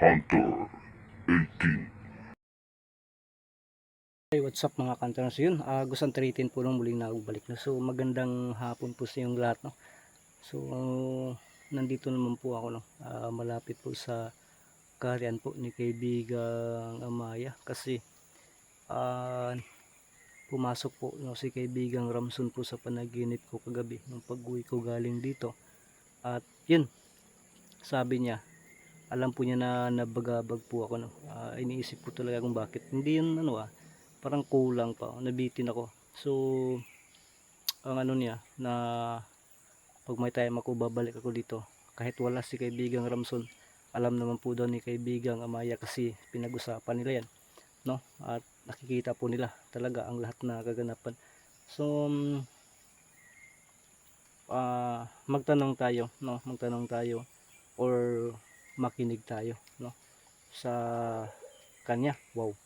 Hunter 18 Hey, what's up mga kantanas yun? Uh, gustong treatin po nung muling nagbalik na. So, magandang hapon po sa inyong lahat. No? So, nandito naman po ako. No? Ah, malapit po sa karian po ni kaibigang Amaya. Kasi, ah, pumasok po no, si kaibigang Ramson po sa panaginip ko kagabi. Nung pag-uwi ko galing dito. At yun, sabi niya, alam po niya na nabagabag po ako. No? Ah, iniisip ko talaga kung bakit. Hindi yun ano ah, parang kulang pa nabitin ako so ang ano niya na pag may time ako babalik ako dito kahit wala si kaibigang Ramson alam naman po daw ni kaibigang Amaya kasi pinag-usapan nila yan no at nakikita po nila talaga ang lahat na kaganapan so um, ah, magtanong tayo no magtanong tayo or makinig tayo no? Sa kanya. Wow.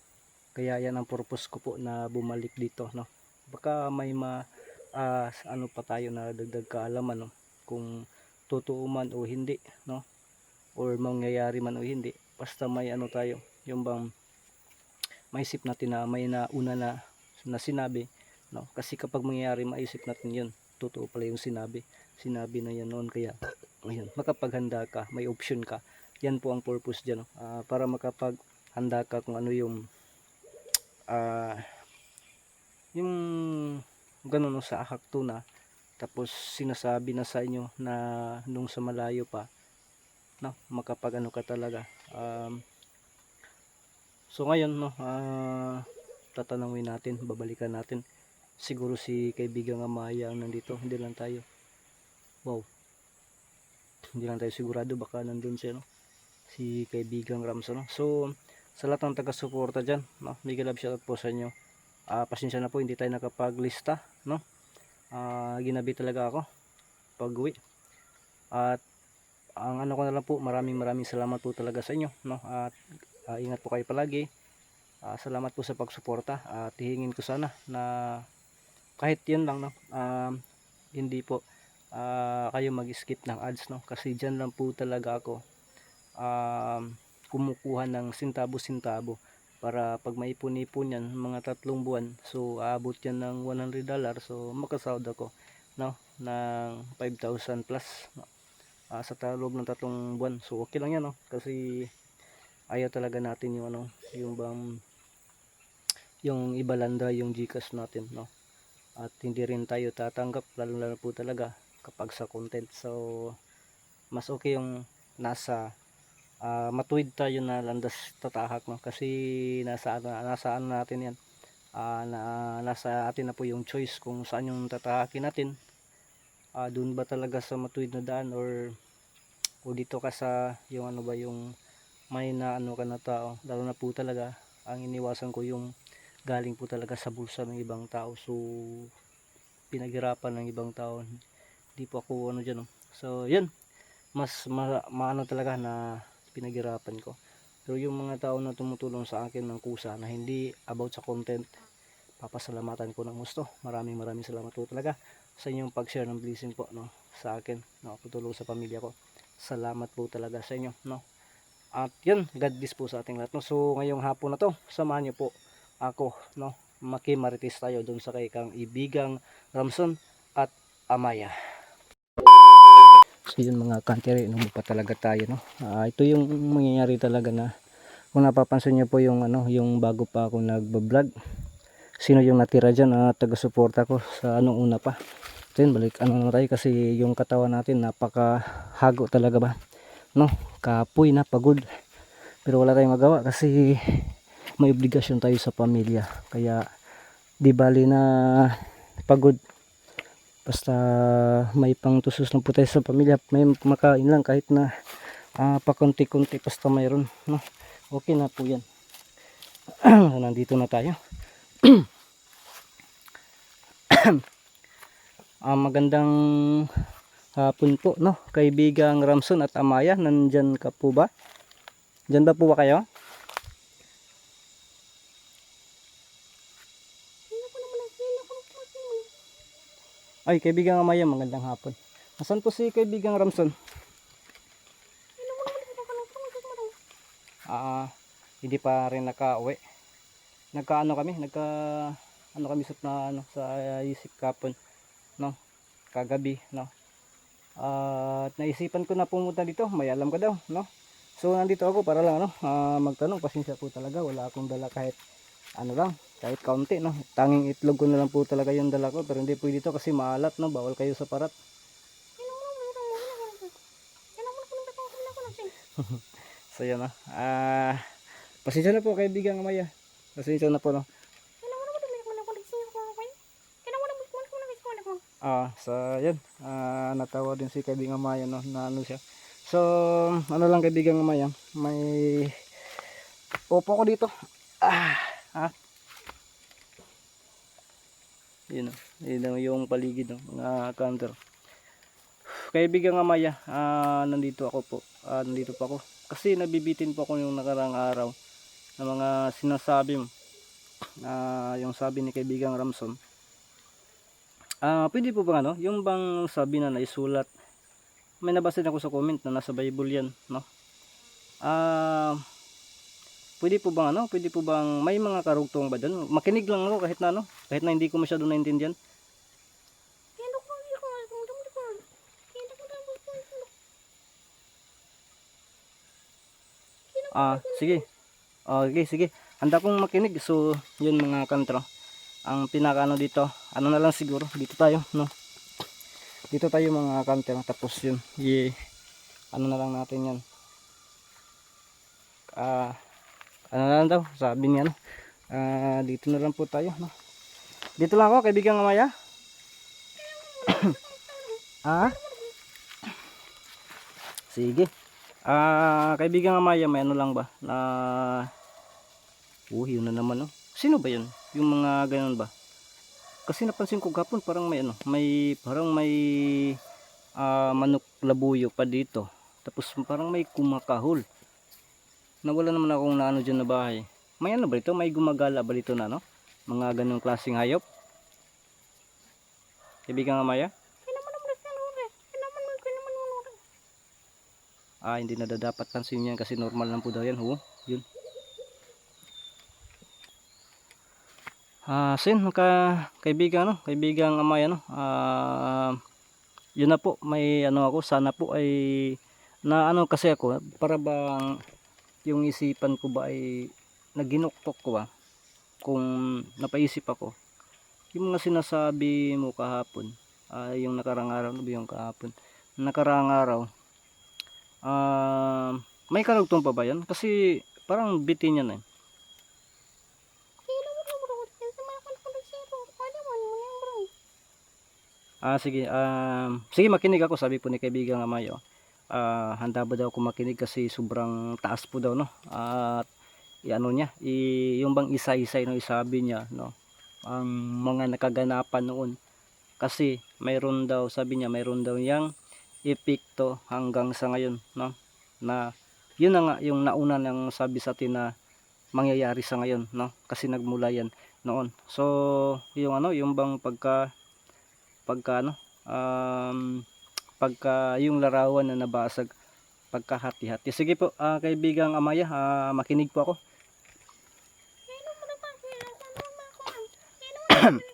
Kaya yan ang purpose ko po na bumalik dito no? Baka may ma ah, ano pa tayo na dagdag kaalaman no? Kung totoo man o hindi no? Or mangyayari man o hindi. Basta may ano tayo yung bang maisip natin na may nauna na na sinabi no? Kasi kapag mangyayari maisip natin yun. Totoo pala yung sinabi. Sinabi na yan noon. Kaya ayun makapaghanda ka. May option ka yan po ang purpose dyan no? Ah, para makapaghanda ka kung ano yung ah yung ganun sa akak tuna tapos sinasabi na sa inyo na nung sa malayo pa no makapag ano ka talaga. Um, so ngayon no ah tatanungin natin babalikan natin. Siguro si kaibigang Amaya ang nandito hindi lang tayo. Wow. Hindi lang tayo sigurado baka nandun siya no si kaibigang Ramson no so sa lahat ng taga-suporta dyan, no? Mega love shoutout po sa inyo. Ah, pasensya na po, hindi tayo nakapaglista, no? Ah, ginabi talaga ako pag uwi. At ang ano ko na lang po, maraming maraming salamat po talaga sa inyo, no? At ah, ingat po kayo palagi. Ah, salamat po sa pagsuporta. At hihingin ko sana na kahit yun lang, no? Ah, hindi po ah, kayo mag-skip ng ads, no? Kasi dyan lang po talaga ako. Um, kumukuha ng sintabo-sintabo para pag maipon-ipon yan mga tatlong buwan so aabot yan ng 100 dollar so makasahod ako no ng 5,000 plus no? Ah, sa loob ng tatlong buwan so okay lang yan no kasi ayaw talaga natin yung ano yung bang yung ibalanda yung Gcash natin no at hindi rin tayo tatanggap lalo lalo po talaga kapag sa content so mas okay yung nasa ah, matuwid tayo na landas tatahak no? Kasi nasa ano- nasa ano natin yan? Ah, na, nasa atin na po yung choice kung saan yung tatahakin natin. Ah, doon ba talaga sa matuwid na daan or o dito ka sa yung ano ba yung may na ano ka na tao? Lalo na po talaga ang iniwasan ko yung galing po talaga sa bulsa ng ibang tao. So pinaghirapan ng ibang tao. Hindi po ako ano dyan no? so yun. Mas ma, maano talaga na pinaghirapan ko. Pero yung mga tao na tumutulong sa akin ng kusa na hindi about sa content papasalamatan ko ng gusto. Maraming maraming salamat po talaga sa inyong pag-share ng blessing po no sa akin no patulong sa pamilya ko. Salamat po talaga sa inyo no. At yun God bless po sa ating lahat no. So ngayong hapon na to samahan niyo po ako no makimarites tayo doon sa kay kang ibigang Ramson at Amaya So yun mga kantiri, no pa talaga tayo no. Ah, ito yung mangyayari talaga na kung napapansin niyo po yung ano, yung bago pa ako nagba-vlog. Sino yung natira diyan na taga-suporta ko sa anong una pa. So yun, balik ano na tayo kasi yung katawan natin napakahago talaga ba. No, kapoy na pagod. Pero wala tayong magawa kasi may obligasyon tayo sa pamilya. Kaya di bali na pagod basta may pang tusos ng puti sa pamilya. May makain lang kahit na ah, pakunti-kunti basta mayroon no? okay na po yan. Nandito na tayo. Ah, magandang hapon po no? Kaibigang Ramson at Amaya nandyan ka po ba? Dyan ba po ba kayo Ay, kaibigang Amaya, magandang hapon. Nasaan po si kaibigang Ramson? hindi pa rin nakauwi. Nagkaano kami, nagka ano kami sa na ano sa uh, isip kapon, no? Kagabi, no? At naisipan ko na pumunta dito, may alam ka daw, no? So nandito ako para lang ano, ah, magtanong, pasensya po talaga, wala akong dala kahit ano lang, kahit kaunti, no? Tanging itlog ko na lang po talaga yung dala ko, pero hindi pwede to kasi maalat, no? Bawal kayo sa parat. So yan na. Ah, pasensya na po kaibigan Maya. Pasensya na po no. Ah, sa yan. Ah, natawa din si kaibigan Maya no na ano siya. So, ano lang kaibigan Maya, may Opo ko dito. Ah, ha. Yun, oh. yun oh, yung paligid ng mga counter. Kaibigan Maya, ah, nandito ako po. Ah, nandito pa ako. Kasi nabibitin po ako yung nakarang araw ng mga sinasabi mo. Ah, yung sabi ni kaibigang Ramson. Ah, pwede po ba ano, yung bang sabi na naisulat. May nabasa din ako sa comment na nasa Bible 'yan, no? Ah, pwede po bang ano, pwede po bang may mga karugtong ba doon? Makinig lang ako kahit na ano, kahit na hindi ko masyado naintindihan. Ah, sige. Okay, sige. Handa kong makinig. So, yun mga kantro. Ang pinakaano dito, ano na lang siguro, dito tayo, no? Dito tayo mga kantro. Tapos yun, i ano na lang natin yan. Ah, ano na lang daw, sabi niya, no? Ah, dito na lang po tayo, no? Dito lang ako, kaibigan Amaya. ah? Sige. Ah, kaibigan Amaya, may ano lang ba? Na Oh, yun na naman, no. Sino ba 'yun? Yung mga ganun ba? Kasi napansin ko gapon parang may ano, may parang may ah, manok labuyo pa dito. Tapos parang may kumakahol. Nawala naman akong naano diyan na bahay. May ano ba ito? May gumagala ba dito na no? Mga ganung klaseng hayop? Kaibigan Amaya? Ah, hindi na dapat pansin yan kasi normal lang po daw yan. Ho, yun. Ah, sin ka kaibigan ano, kaibigan amay ano. Ah, yun na po, may ano ako, sana po ay na ano kasi ako, para bang yung isipan ko ba ay naginuktok ko ba kung napaisip ako yung mga sinasabi mo kahapon ay yung nakarang araw ano ba yung kahapon nakarang araw ah may karugtong pa ba yan kasi parang bitin yan eh Ah, sige. Um, sige, makinig ako. Sabi po ni kaibigan nga Ah, handa ba daw ako makinig kasi sobrang taas po daw, no? At i-ano niya, i, yung bang isa-isa no, isabi niya, no? Ang mga nakaganapan noon. Kasi mayroon daw, sabi niya, mayroon daw yang epekto hanggang sa ngayon, no? Na yun na nga yung nauna ng sabi sa atin na mangyayari sa ngayon, no? Kasi nagmula yan noon. So, yung ano, yung bang pagka pagka ano, um, pagka yung larawan na nabasag pagkahati-hati. Sige po, ah, kaibigang Amaya, ah, makinig po ako.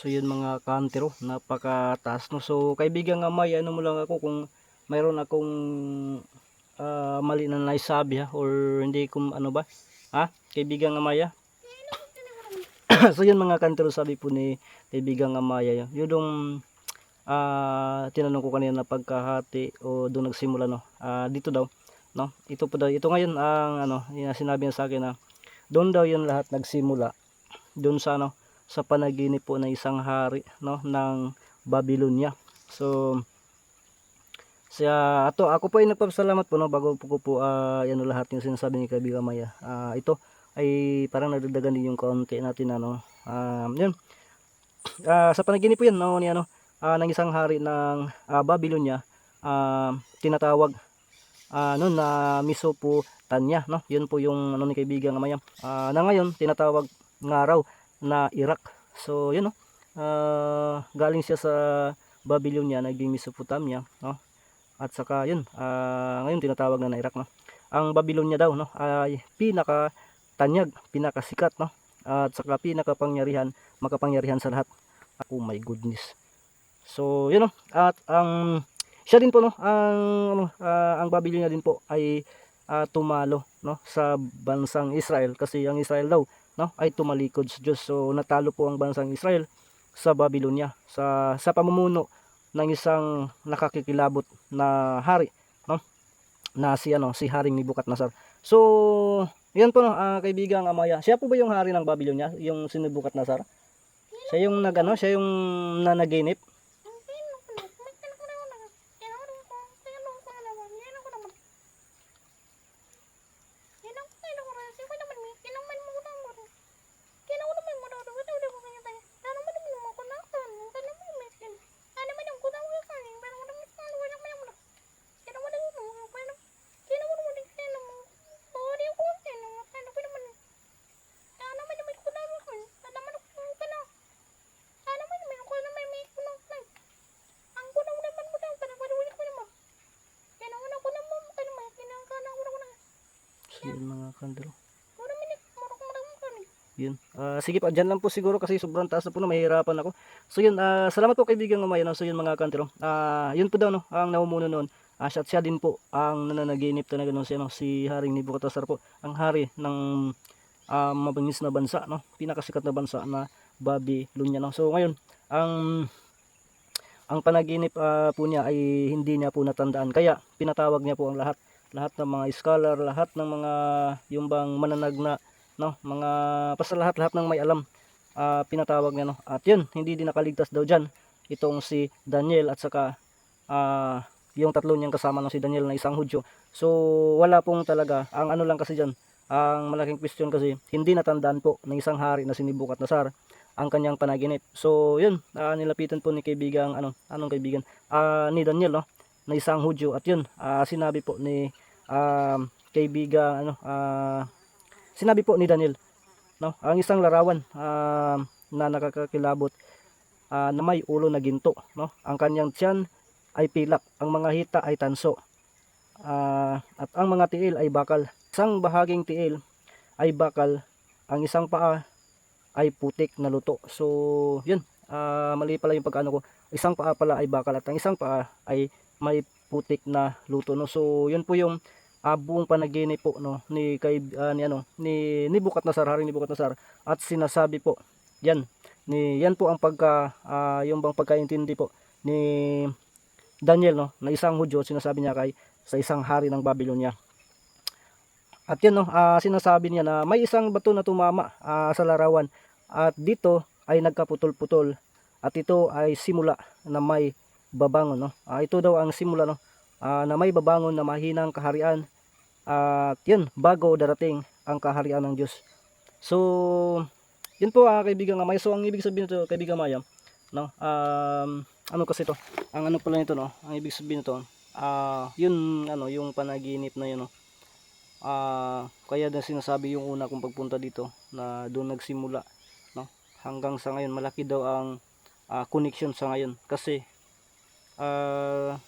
So yun mga kantero, napakataas no. So kaibigan nga may ano mo lang ako kung mayroon akong ah, mali na naisabi ha or hindi ko ano ba? Ha? Kaibigan nga Maya? so yun mga kantero sabi po ni kaibigan nga Maya yun yung ah tinanong ko kanina na pagkahati o doon nagsimula no. Ah dito daw no. Ito po daw ito ngayon ang ano yung sinabi niya sa akin na doon daw yun lahat nagsimula doon sa ano sa panaginip po ng isang hari no ng Babylonia. So siya ato ako po ay nagpapasalamat po no bago po ko po ah yan lahat yung sinasabi ni Kaibigan Maya. Ah ito ay parang nadagdagan din yung kaunti natin ano. Um, yun. Ah, sa panaginip po yan no ni ano ah, ng isang hari ng ah, Babylonia ah, tinatawag ah, noon na Mesopotania no. Yun po yung ano ni Kaibigan Maya. Ah, na ngayon tinatawag nga raw na Iraq. So yun no. Ah, galing siya sa Babylonia naging Mesopotamia no. At saka yun, ah, ngayon tinatawag na na Iraq no. Ang Babylonia daw no ay pinaka tanyag, pinakasikat no. At saka pinakapangyarihan, makapangyarihan sa lahat. Oh my goodness. So yun no. At ang siya din po no, ang ano, ah, ang Babylonia din po ay ah, tumalo no sa bansang Israel kasi ang Israel daw no ay tumalikod sa Diyos. So natalo po ang bansang Israel sa Babylonia sa sa pamumuno ng isang nakakikilabot na hari no na si ano si Haring Nebukadnezar. So yan po no ah, kaibigang Amaya. Siya po ba yung hari ng Babylonia, yung si Nebukadnezar? Siya yung nagano, siya yung nanaginip. Yun mga kandero. Yun. Ah, sige pa, dyan lang po siguro kasi sobrang taas na po na mahirapan ako. So yun, ah, salamat po kaibigan umayan. So yun mga kantero. Ah, yun po daw no, ang namumuno noon. Ah, siya, siya din po ang nananaginip talaga no, si, ano, si Haring Nebukadnezar po. Ang hari ng ah, mabangis na bansa, no? pinakasikat na bansa na Babylonia. No? So ngayon, ang ang panaginip ah, po niya ay hindi niya po natandaan. Kaya pinatawag niya po ang lahat lahat ng mga scholar, lahat ng mga yung bang mananag na no, mga basta lahat lahat ng may alam ah, pinatawag niya no. At yun, hindi din nakaligtas daw diyan itong si Daniel at saka ah, yung tatlo niyang kasama no si Daniel na isang Hudyo. So wala pong talaga ang ano lang kasi diyan, ang malaking question kasi hindi natandaan po ng isang hari na si Nebukadnezar ang kanyang panaginip. So yun, ah, nilapitan po ni kaibigang ano, anong kaibigan? Ah, ni Daniel no na isang Hudyo. At yun ah, sinabi po ni um, kaibigan ano ah, sinabi po ni Daniel no ang isang larawan ah, na nakakakilabot ah, na may ulo na ginto no ang kanyang tiyan ay pilak ang mga hita ay tanso Ah, at ang mga tiil ay bakal. Isang bahaging tiil ay bakal ang isang paa ay putik na luto. So yun ah, mali pala yung pagkano ko. Isang paa pala ay bakal at ang isang paa ay may putik na luto no? So yun po yung uh, buong panaginip po no? Ni kay ah, ni ano ni Nebukadnezar hari Nebukadnezar at sinasabi po yan ni yan po ang pagka ah, yung bang pagkaintindi po ni Daniel no? Na isang Hudyo sinasabi niya kay sa isang hari ng Babylonia. At yan no? Ah, sinasabi niya na may isang bato na tumama ah, sa larawan. At dito ay nagkaputol-putol. At ito ay simula na may babangon no? Ah, ito daw ang simula no? Ah, na may babangon na mahinang kaharian. At yun bago darating ang kaharian ng Diyos. So yun po ah, kaibigan Maya so ang ibig sabihin nito kaibigan Maya no? Um, ano kasi to? Ang ano pala nito no? Ang ibig sabihin nito ah yun ano yung panaginip na yun no? Ah kaya na sinasabi yung una kong pagpunta dito na doon nagsimula no? Hanggang sa ngayon malaki daw ang ah, connection sa ngayon. Kasi ah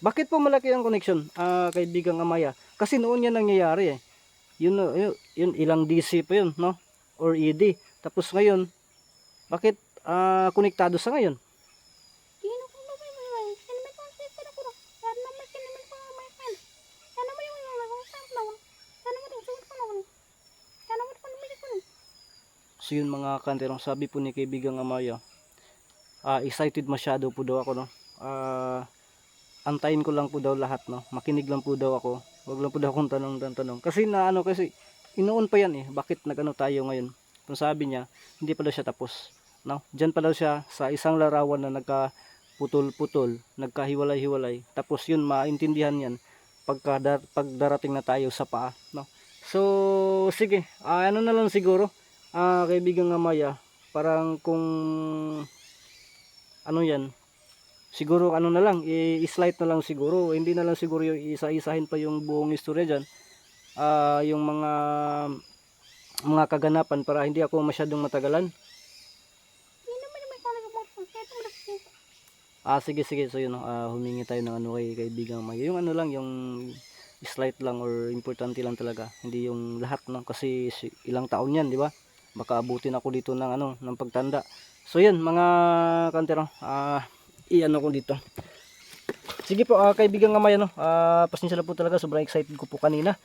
bakit po malaki ang connection ah kaibigang Amaya? Kasi noon yan nangyayari eh. Yun, yun, yun ilang DC pa yun no? Or ED tapos ngayon bakit ah konektado sa ngayon? So yun mga kanterong sabi po ni kaibigang Amaya. ah, excited masyado po daw ako no. Ah, antayin ko lang po daw lahat no. Makinig lang po daw ako. Wag lang po daw akong tanong ng tanong. Kasi na ano kasi inoon pa yan eh. Bakit nagano tayo ngayon? Kung sabi niya, hindi pa daw siya tapos. No? Diyan pa daw siya sa isang larawan na nagka putol-putol, nagkahiwalay-hiwalay. Tapos yun maintindihan yan pagka dar- pagdarating na tayo sa paa, no. So sige, ah, ano na lang siguro, ah kaibigan nga Maya, parang kung ano yan, siguro ano na lang, i-slide na lang siguro, hindi na lang siguro yung isa-isahin pa yung buong istorya dyan, ah yung mga mga kaganapan para hindi ako masyadong matagalan. Ah, sige, sige. So, yun, ah, humingi tayo ng ano kay kaibigang Maya. Yung ano lang, yung slight lang or importante lang talaga. Hindi yung lahat, no? Kasi si- ilang taon yan, di ba? Baka abutin ako dito ng ano, ng pagtanda. So, yun, mga kantero, ah, i-ano ko dito. Sige po, ah, kaibigang Maya, no? Ah, pasensya na po talaga, sobrang excited ko po kanina.